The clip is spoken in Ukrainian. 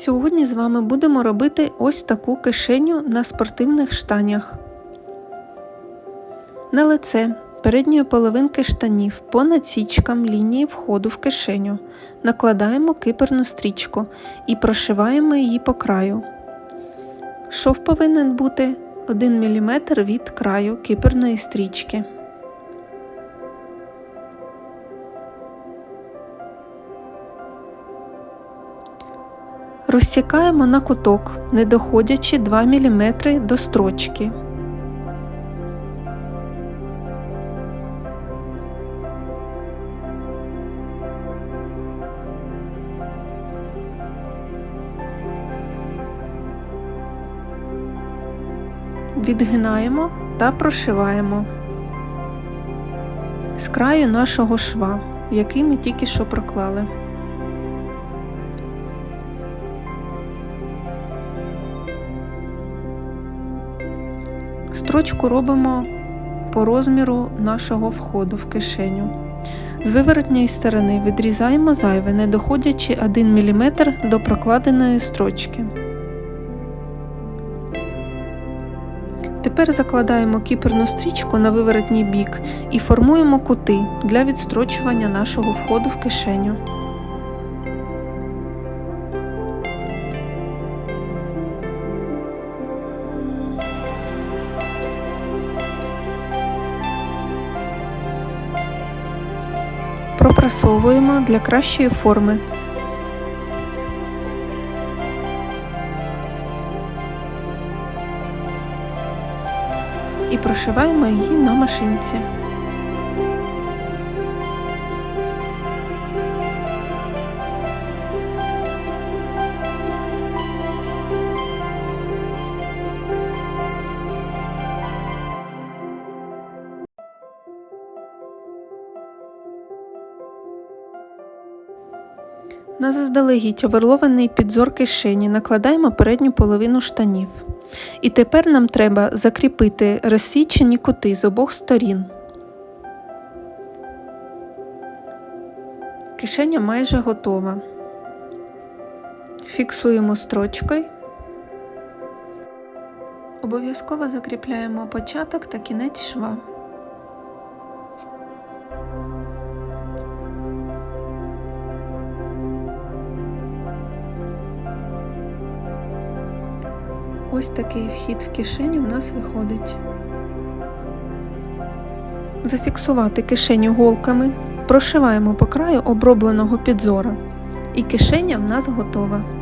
Сьогодні з вами будемо робити ось таку кишеню на спортивних штанях. На лице передньої половинки штанів по надсічкам лінії входу в кишеню накладаємо киперну стрічку і прошиваємо її по краю. Шов повинен бути 1 мм від краю киперної стрічки. Розсікаємо на куток, не доходячи 2 мм до строчки. Відгинаємо та прошиваємо з краю нашого шва, який ми тільки що проклали. Строчку робимо по розміру нашого входу в кишеню. З виворотньої сторони відрізаємо зайве, не доходячи 1 мм до прокладеної строчки. Тепер закладаємо кіперну стрічку на виворотній бік і формуємо кути для відстрочування нашого входу в кишеню. Пропрасовуємо для кращої форми. І прошиваємо її на машинці. На заздалегідь оверлований підзор кишені накладаємо передню половину штанів. І тепер нам треба закріпити розсічені кути з обох сторін. Кишеня майже готова. Фіксуємо строчкою. Обов'язково закріпляємо початок та кінець шва. Ось такий вхід в кишеню в нас виходить. Зафіксувати кишеню голками, прошиваємо по краю обробленого підзора. І кишеня в нас готова.